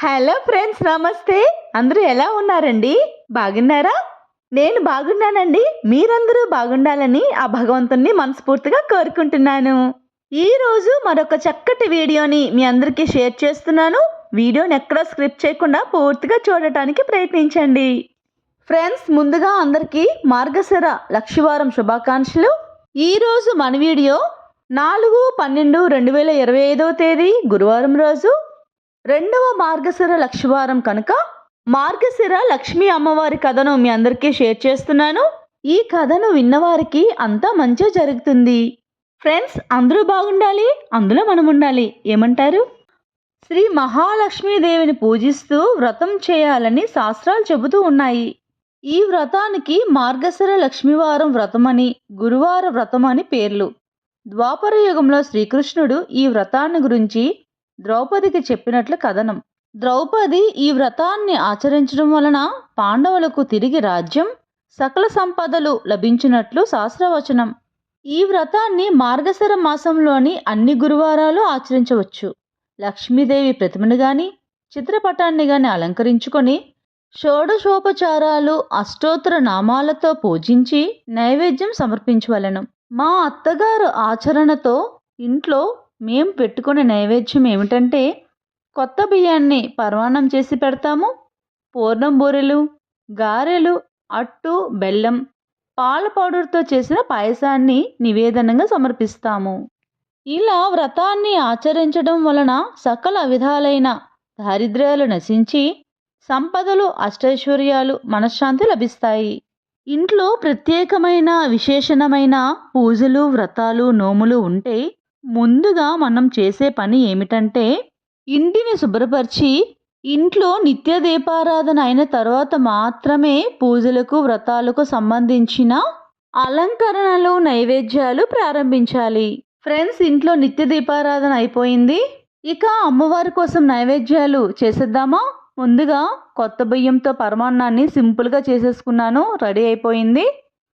Hello friends నమస్తే. అందరూ ఎలా ఉన్నారండి? బాగున్నారా? నేను బాగున్నానండి. మీరందరూ బాగుండాలని ఆ భగవంతుణ్ణి మనస్ఫూర్తిగా కోరుకుంటున్నాను. ఈరోజు మరొక చక్కటి వీడియోని మీ అందరికీ షేర్ చేస్తున్నాను. వీడియోని ఎక్కడా స్క్రిప్ట్ చేయకుండా పూర్తిగా చూడటానికి ప్రయత్నించండి. ఫ్రెండ్స్ ముందుగా అందరికీ మార్గశిర లక్షివారం శుభాకాంక్షలు. ఈరోజు మన వీడియో నాలుగు పన్నెండు రెండు వేల ఇరవై ఐదవ తేదీ గురువారం రోజు. రెండవ మార్గశిర లక్షవారం కనుక మార్గశిర లక్ష్మీ అమ్మవారి కథను మీ అందరికీ షేర్ చేస్తున్నాను. ఈ కథను విన్నవారికి అంతా మంచిగా జరుగుతుంది. ఫ్రెండ్స్ అందరూ బాగుండాలి అందులో మనం ఉండాలి. ఏమంటారు? శ్రీ మహాలక్ష్మీదేవిని పూజిస్తూ వ్రతం చేయాలని శాస్త్రాలు చెబుతూ ఉన్నాయి. ఈ వ్రతానికి మార్గశిర లక్ష్మీవారం వ్రతమని గురువార వ్రతమని పేర్లు. ద్వాపర యుగంలో శ్రీకృష్ణుడు ఈ వ్రతాన్ని గురించి ద్రౌపదికి చెప్పినట్లు కథనం. ద్రౌపది ఈ వ్రతాన్ని ఆచరించడం వలన పాండవులకు తిరిగి రాజ్యం సకల సంపదలు లభించినట్లు శాస్త్రవచనం. ఈ వ్రతాన్ని మార్గశర మాసంలోని అన్ని గురువారాలు ఆచరించవచ్చు. లక్ష్మీదేవి ప్రతిమను గాని చిత్రపటాన్ని గాని అలంకరించుకొని షోడశోపచారాలు అష్టోత్తర నామాలతో పూజించి నైవేద్యం సమర్పించవలెను. మా అత్తగారు ఆచరణతో ఇంట్లో మేం పెట్టుకునే నైవేద్యం ఏమిటంటే కొత్త బియ్యాన్ని పర్వాణం చేసి పెడతాము. పూర్ణం బూరెలు గారెలు అట్టు బెల్లం పాల పౌడర్తో చేసిన పాయసాన్ని నివేదనంగా సమర్పిస్తాము. ఇలా వ్రతాన్ని ఆచరించడం వలన సకల విధాలైన దారిద్ర్యాలు నశించి సంపదలు అష్టైశ్వర్యాలు మనశ్శాంతి లభిస్తాయి. ఇంట్లో ప్రత్యేకమైన విశేషణమైన పూజలు వ్రతాలు నోములు ఉంటే ముందుగా మనం చేసే పని ఏమిటంటే ఇంటిని శుభ్రపరిచి ఇంట్లో నిత్య దీపారాధన అయిన తర్వాత మాత్రమే పూజలకు వ్రతాలకు సంబంధించిన అలంకరణలు నైవేద్యాలు ప్రారంభించాలి. ఫ్రెండ్స్ ఇంట్లో నిత్య దీపారాధన అయిపోయింది. ఇక అమ్మవారి కోసం నైవేద్యాలు చేసేద్దామా? ముందుగా కొత్త బియ్యంతో పరమాన్నాన్ని సింపుల్గా చేసేసుకున్నాను. రెడీ అయిపోయింది.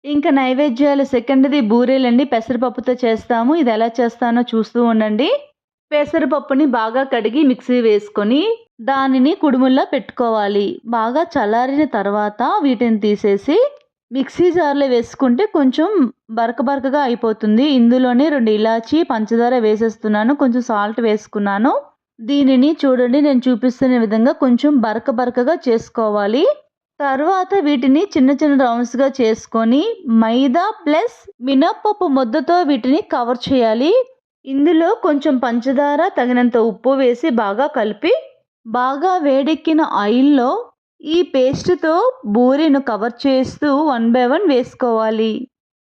ఇంకా నైవేద్యాలు సెకండ్ది బూరెలండి పెసరపప్పుతో చేస్తాము. ఇది ఎలా చేస్తానో చూస్తూ ఉండండి. పెసరపప్పుని బాగా కడిగి మిక్సీ వేసుకొని దానిని కుడుముల్లో పెట్టుకోవాలి. బాగా చల్లారిన తర్వాత వీటిని తీసేసి మిక్సీ జార్లో వేసుకుంటే కొంచెం బరక బరకగా అయిపోతుంది. ఇందులోనే రెండు ఇలాచి పంచదార వేసేస్తున్నాను. కొంచెం సాల్ట్ వేసుకున్నాను. దీనిని చూడండి నేను చూపిస్తున్న విధంగా కొంచెం బరక బరకగా చేసుకోవాలి. తర్వాత వీటిని చిన్న చిన్న రౌండ్స్గా చేసుకొని మైదా ప్లస్ మినప్పప్పు ముద్దతో వీటిని కవర్ చేయాలి. ఇందులో కొంచెం పంచదార తగినంత ఉప్పు వేసి బాగా కలిపి బాగా వేడెక్కిన ఆయిల్లో ఈ పేస్ట్తో బూరెను కవర్ చేస్తూ వన్ బై వన్ వేసుకోవాలి.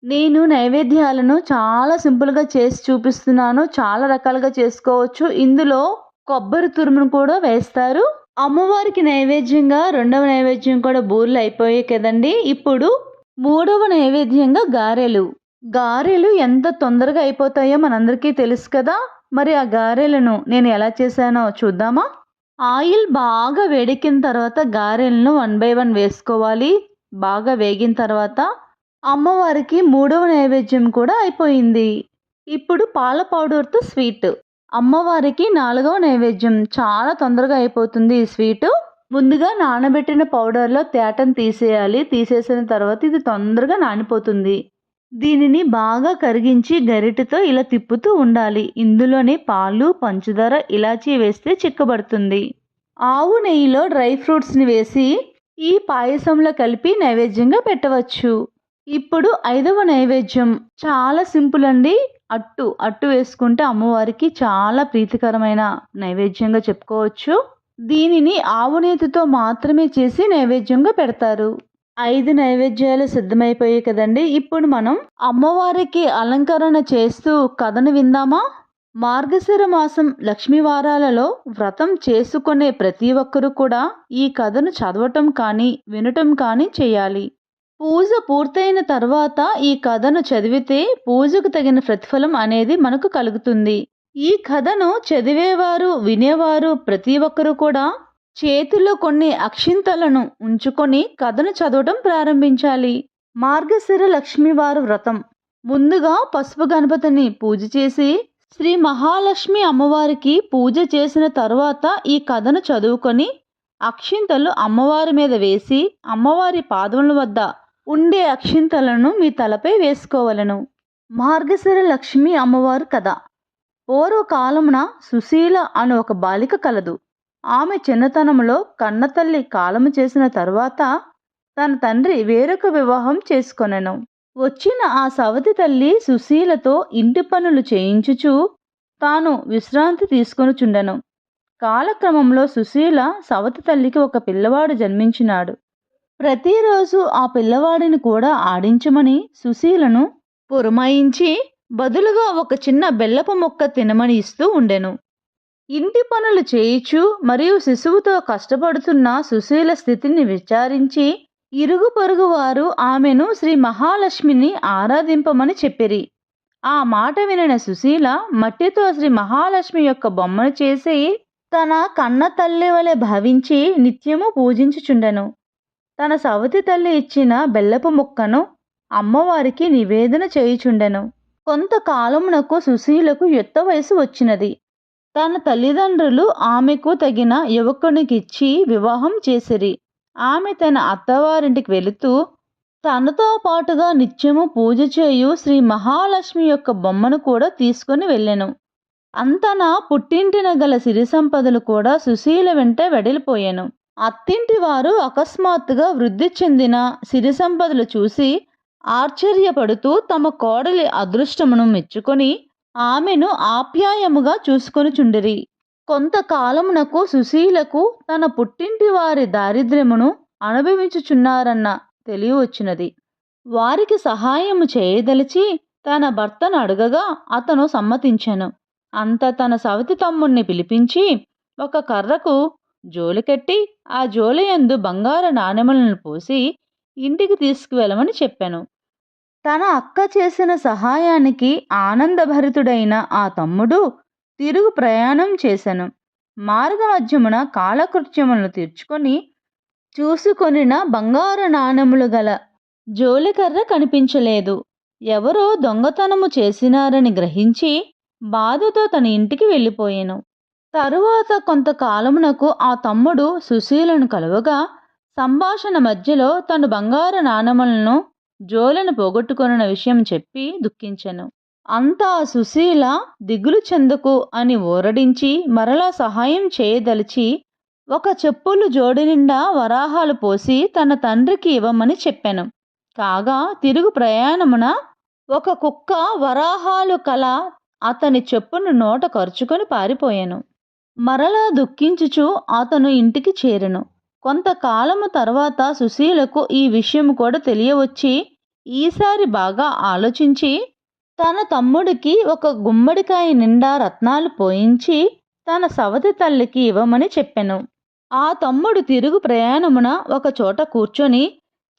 నేను నైవేద్యాలను చాలా సింపుల్గా చేసి చూపిస్తున్నాను. చాలా రకాలుగా చేసుకోవచ్చు. ఇందులో కొబ్బరి తురుమును కూడా వేస్తారు. అమ్మవారికి నైవేద్యంగా రెండవ నైవేద్యం కూడా బూరెలు అయిపోయాయి కదండి. ఇప్పుడు మూడవ నైవేద్యంగా గారెలు. గారెలు ఎంత తొందరగా అయిపోతాయో మనందరికీ తెలుసు కదా. మరి ఆ గారెలను నేను ఎలా చేశానో చూద్దామా? ఆయిల్ బాగా వేడెక్కిన తర్వాత గారెలను వన్ బై వన్ వేసుకోవాలి. బాగా వేగిన తర్వాత అమ్మవారికి మూడవ నైవేద్యం కూడా అయిపోయింది. ఇప్పుడు పాల పౌడర్తో స్వీట్. అమ్మవారికి నాలుగవ నైవేద్యం. చాలా తొందరగా అయిపోతుంది ఈ స్వీటు. ముందుగా నానబెట్టిన పౌడర్లో తేటను తీసేయాలి. తీసేసిన తర్వాత ఇది తొందరగా నానిపోతుంది. దీనిని బాగా కరిగించి గరిటెతో ఇలా తిప్పుతూ ఉండాలి. ఇందులోనే పాలు పంచదార ఇలాచీ వేస్తే చిక్కబడుతుంది. ఆవు నెయ్యిలో డ్రై ఫ్రూట్స్ని వేసి ఈ పాయసంలో కలిపి నైవేద్యంగా పెట్టవచ్చు. ఇప్పుడు ఐదవ నైవేద్యం. చాలా సింపుల్ అండి. అట్టు అట్టు వేసుకుంటే అమ్మవారికి చాలా ప్రీతికరమైన నైవేద్యంగా చెప్పుకోవచ్చు. దీనిని ఆవు నేతితో మాత్రమే చేసి నైవేద్యంగా పెడతారు. ఐదు నైవేద్యాలు సిద్ధమైపోయాయి కదండి. ఇప్పుడు మనం అమ్మవారికి అలంకరణ చేస్తూ కథను విందామా? మార్గశిర మాసం లక్ష్మి వారాలలో వ్రతం చేసుకునే ప్రతి ఒక్కరూ కూడా ఈ కథను చదవటం కానీ వినటం కానీ చేయాలి. పూజ పూర్తయిన తర్వాత ఈ కథను చదివితే పూజకు తగిన ప్రతిఫలం అనేది మనకు కలుగుతుంది. ఈ కథను చదివేవారు వినేవారు ప్రతి ఒక్కరూ కూడా చేతిలో కొన్ని అక్షింతలను ఉంచుకొని కథను చదవడం ప్రారంభించాలి. మార్గశిర లక్ష్మీవారు వ్రతం. ముందుగా పసుపు గణపతిని పూజ చేసి శ్రీ మహాలక్ష్మి అమ్మవారికి పూజ చేసిన తరువాత ఈ కథను చదువుకొని అక్షింతలు అమ్మవారి మీద వేసి అమ్మవారి పాదముల వద్ద ఉండే అక్షింతలను మీ తలపై వేసుకోవలను. మార్గశిర లక్ష్మి అమ్మవారు కథ. పూర్వకాలమున సుశీల అను ఒక బాలిక కలదు. ఆమె చిన్నతనంలో కన్నతల్లి కాలము చేసిన తరువాత తన తండ్రి వేరొక వివాహం చేసుకొనెను. వచ్చిన ఆ సవతి తల్లి సుశీలతో ఇంటి పనులు చేయించుచు తాను విశ్రాంతి తీసుకొనుచుండెను. కాలక్రమంలో సుశీల సవతి తల్లికి ఒక పిల్లవాడు జన్మించినాడు. ప్రతిరోజు ఆ పిల్లవాడిని కూడా ఆడించమని సుశీలను పురమాయించి బదులుగా ఒక చిన్న బెల్లపు మొక్క తినమని ఇస్తూ ఉండెను. ఇంటి పనులు చేయిచు మరియు శిశువుతో కష్టపడుతున్న సుశీల స్థితిని విచారించి ఇరుగు పొరుగు వారు ఆమెను శ్రీ మహాలక్ష్మిని ఆరాధింపమని చెప్పిరి. ఆ మాట వినిన సుశీల మట్టితో శ్రీ మహాలక్ష్మి యొక్క బొమ్మను చేసి తన కన్న తల్లి వలె భావించి నిత్యము పూజించుచుండెను. తన సవతి తల్లి ఇచ్చిన బెల్లపు ముక్కను అమ్మవారికి నివేదన చేయుచుండెను. కొంతకాలమునకు సుశీలకు యుక్త వయసు వచ్చినది. తన తల్లిదండ్రులు ఆమెకు తగిన యువకునికిచ్చి వివాహం చేసిరి. ఆమె తన అత్తవారింటికి వెళుతూ తనతో పాటుగా నిత్యము పూజ చేయు శ్రీ మహాలక్ష్మి యొక్క బొమ్మను కూడా తీసుకుని వెళ్ళెను. అంతనా పుట్టింటిన గల సిరి సంపదలు కూడా సుశీల వెంట వెడలిపోయాను. అత్తింటి వారు అకస్మాత్తుగా వృద్ధి చెందిన సిరి సంపదలు చూసి ఆశ్చర్యపడుతూ తమ కోడలి అదృష్టమును మెచ్చుకొని ఆమెను ఆప్యాయముగా చూసుకొనుచుండిరి. కొంతకాలమునకు సుశీలకు తన పుట్టింటి వారి దారిద్ర్యమును అనుభవించుచున్నారన్న తెలివి వచ్చినది. వారికి సహాయము చేయదలిచి తన భర్తను అడగగా అతను సమ్మతించెను. అంత తన సవతి తమ్ముణ్ణి పిలిపించి ఒక కర్రకు జోలి కట్టి ఆ జోలియందు బంగారు నాణెములను పోసి ఇంటికి తీసుకువెళ్ళమని చెప్పాను. తన అక్క చేసిన సహాయానికి ఆనందభరితుడైన ఆ తమ్ముడు తిరుగు ప్రయాణం చేశాను మార్గమధ్యమున కాలకృత్యములను తీర్చుకొని చూసుకొనిన బంగారు నాణెములు గల జోలికర్ర కనిపించలేదు. ఎవరో దొంగతనము చేసినారని గ్రహించి బాధతో తన ఇంటికి వెళ్ళిపోయాను. తరువాత కొంతకాలమునకు ఆ తమ్ముడు సుశీలను కలవగా సంభాషణ మధ్యలో తను బంగారు నాణములను జోలను పోగొట్టుకొనిన విషయం చెప్పి దుఃఖించెను. అంతా సుశీల దిగులు చెందకు అని ఊరడించి మరలా సహాయం చేయదలిచి ఒక చెప్పులు జోడి నిండా వరాహాలు పోసి తన తండ్రికి ఇవ్వమని చెప్పాను. కాగా తిరుగు ప్రయాణమున ఒక కుక్క వరాహాలు కల అతని చెప్పును నోట ఖర్చుకొని పారిపోయాను. మరలా దుఃఖించుచు అతను ఇంటికి చేరెను. కొంతకాలము తర్వాత సుశీలకు ఈ విషయం కూడా తెలియవచ్చి ఈసారి బాగా ఆలోచించి తన తమ్ముడికి ఒక గుమ్మడికాయ నిండా రత్నాలు పోయించి తన సవతి తల్లికి ఇవ్వమని చెప్పెను. ఆ తమ్ముడు తిరుగు ప్రయాణమున ఒక చోట కూర్చొని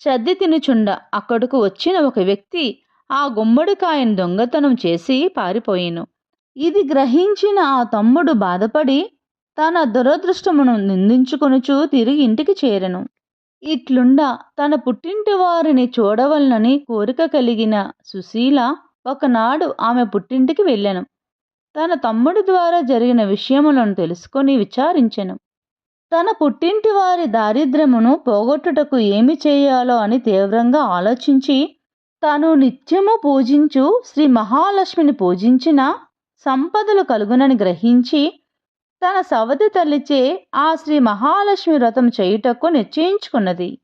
చద్ది తినుచుండ. అక్కడకు వచ్చిన ఒక వ్యక్తి ఆ గుమ్మడికాయను దొంగతనం చేసి పారిపోయాను. ఇది గ్రహించిన ఆ తమ్ముడు బాధపడి తన దురదృష్టమును నిందించుకొనుచు తిరిగి ఇంటికి చేరెను. ఇట్లుండా తన పుట్టింటి వారిని చూడవలనని కోరిక కలిగిన సుశీల ఒకనాడు ఆమె పుట్టింటికి వెళ్ళాను. తన తమ్ముడి ద్వారా జరిగిన విషయములను తెలుసుకొని విచారించెను. తన పుట్టింటి వారి దారిద్ర్యమును పోగొట్టుటకు ఏమి చేయాలో అని తీవ్రంగా ఆలోచించి తాను నిత్యము పూజించు శ్రీ మహాలక్ష్మిని పూజించిన సంపదలు కలుగునని గ్రహించి తన సవతి తల్లిచే ఆ శ్రీ మహాలక్ష్మి వ్రతం చేయుటకు నిశ్చయించుకున్నది.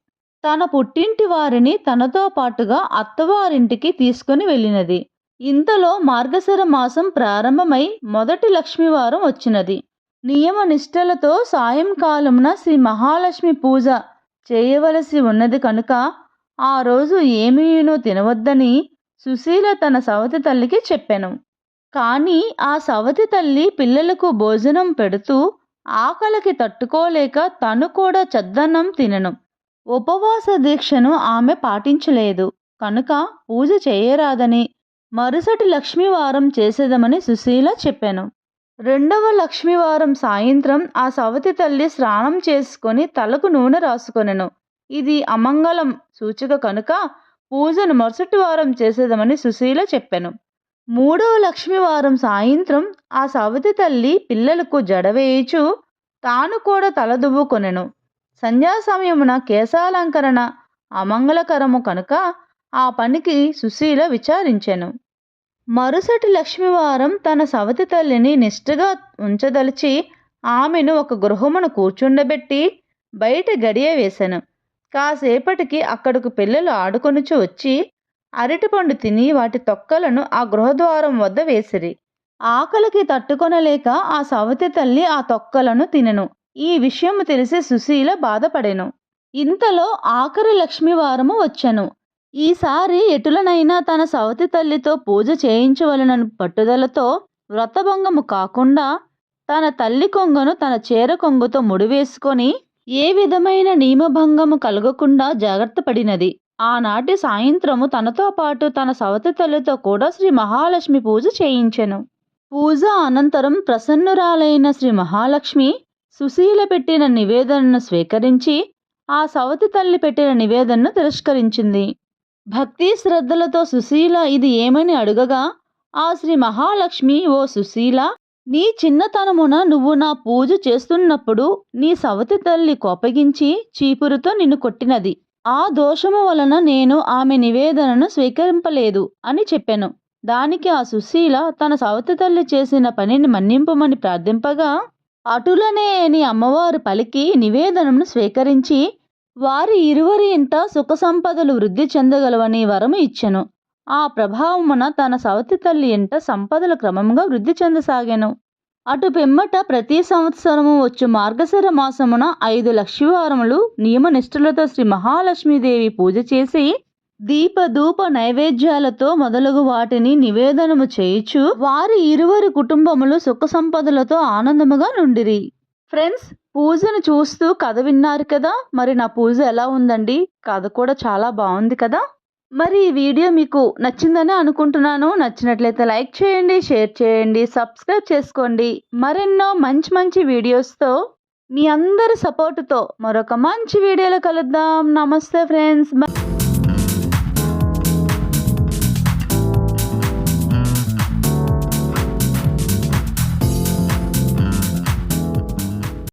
తన పుట్టింటి వారిని తనతో పాటుగా అత్తవారింటికి తీసుకుని వెళ్ళినది. ఇంతలో మార్గశర మాసం ప్రారంభమై మొదటి లక్ష్మీవారం వచ్చినది. నియమ నిష్టలతో సాయంకాలంన శ్రీ మహాలక్ష్మి పూజ చేయవలసి ఉన్నది కనుక ఆ రోజు ఏమీనూ తినవద్దని సుశీల తన సవతి తల్లికి చెప్పాను. కానీ ఆ సవతి తల్లి పిల్లలకు భోజనం పెడుతూ ఆకలికి తట్టుకోలేక తను కూడా చద్దన్నం తినను. ఉపవాస దీక్షను ఆమె పాటించలేదు. కనుక పూజ చేయరాదని మరుసటి లక్ష్మీవారం చేసేదమని సుశీల చెప్పాను. రెండవ లక్ష్మీవారం సాయంత్రం ఆ సవతి తల్లి స్నానం చేసుకొని తలకు నూనె రాసుకొనెను. ఇది అమంగళం సూచిక కనుక పూజను మరుసటి వారం చేసేదమని సుశీల చెప్పాను. మూడవ లక్ష్మీవారం సాయంత్రం ఆ సవతి తల్లి పిల్లలకు జడవేయిచు తాను కూడా తలదువ్వుకొనెను. సంధ్యా సమయమున కేశాలంకరణ అమంగళకరము కనుక ఆ పనికి సుశీల విచారించెను. మరుసటి లక్ష్మీవారం తన సవతి తల్లిని నిష్ఠగా ఉంచదలిచి ఆమెను ఒక గృహమును కూర్చుండబెట్టి బయట గడియ వేశాను కాసేపటికి అక్కడకు పిల్లలు ఆడుకొనుచు వచ్చి అరటిపండు తిని వాటి తొక్కలను ఆ గృహద్వారం వద్ద వేసిరి. ఆకలికి తట్టుకొనలేక ఆ సవతి తల్లి ఆ తొక్కలను తినెను. ఈ విషయం తెలిసి సుశీల బాధపడెను. ఇంతలో ఆఖరి లక్ష్మీవారము వచ్చెను. ఈసారి ఎటులనైనా తన సవతి తల్లితో పూజ చేయించవలనని పట్టుదలతో వ్రతభంగము కాకుండా తన తల్లి కొంగను తన చీర కొంగుతో ముడివేసుకొని ఏ విధమైన నియమభంగము కలగకుండా జాగ్రత్త పడినది. ఆనాటి సాయంత్రము తనతో పాటు తన సవతి తల్లితో కూడా శ్రీ మహాలక్ష్మి పూజ చేయించెను. పూజ అనంతరం ప్రసన్నురాలైన శ్రీ మహాలక్ష్మి సుశీల పెట్టిన నివేదనను స్వీకరించి ఆ సవతి తల్లి పెట్టిన నివేదనను తిరస్కరించింది. భక్తి శ్రద్ధలతో సుశీల ఇది ఏమని అడుగగా ఆ శ్రీ మహాలక్ష్మి ఓ సుశీల నీ చిన్నతనమున నువ్వు నా పూజ చేస్తున్నప్పుడు నీ సవతి తల్లి కోపగించి చీపురుతో నిన్ను కొట్టినది. ఆ దోషము వలన నేను ఆమె నివేదనను స్వీకరింపలేదు అని చెప్పాను. దానికి ఆ సుశీల తన సవతి తల్లి చేసిన పనిని మన్నింపమని ప్రార్థింపగా అటులనే అని అమ్మవారు పలికి నివేదనను స్వీకరించి వారి ఇరువరి ఇంట సుఖ సంపదలు వృద్ధి చెందగలవని వరము ఇచ్చెను. ఆ ప్రభావమున తన సవతి తల్లి ఇంట సంపదలు క్రమంగా వృద్ధి చెందసాగాను. అటు పిమ్మట ప్రతి సంవత్సరము వచ్చు మార్గశర మాసమున ఐదు లక్షవారములు నియమనిష్ఠులతో శ్రీ మహాలక్ష్మీదేవి పూజ చేసి దీప ధూప నైవేద్యాలతో మొదలగు వాటిని నివేదనము చేయుచు వారి ఇరువురి కుటుంబములు సుఖ సంపదలతో ఆనందముగా నుండిరి. ఫ్రెండ్స్ పూజను చూస్తూ కథ విన్నారు కదా? మరి నా పూజ ఎలా ఉందండి? కథ కూడా చాలా బాగుంది కదా? మరి ఈ వీడియో మీకు నచ్చిందని అనుకుంటున్నాను. నచ్చినట్లయితే లైక్ చేయండి షేర్ చేయండి సబ్స్క్రైబ్ చేసుకోండి. మరెన్నో మంచి మంచి వీడియోస్తో మీ అందరి సపోర్టుతో మరొక మంచి వీడియోలో కలుద్దాం. నమస్తే ఫ్రెండ్స్